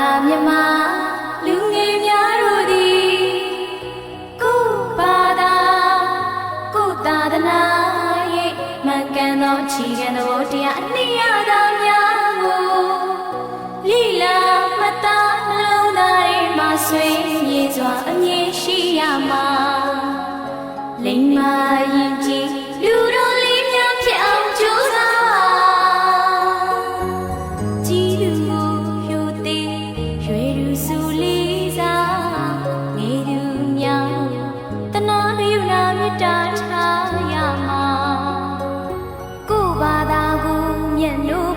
သာမြမလူငယ်များတို့သည်ကိုယ်ဘာသာကိုယ်သာသနာရဲ့မှန်ကန်သောအခြေခံသောတရားအနည်းရသာများကိုလိလာမတာနှလုံးသားထဲမှာဆွေးမြေစွာအမြင်ရှိရမှာလိမ္မာရ 念如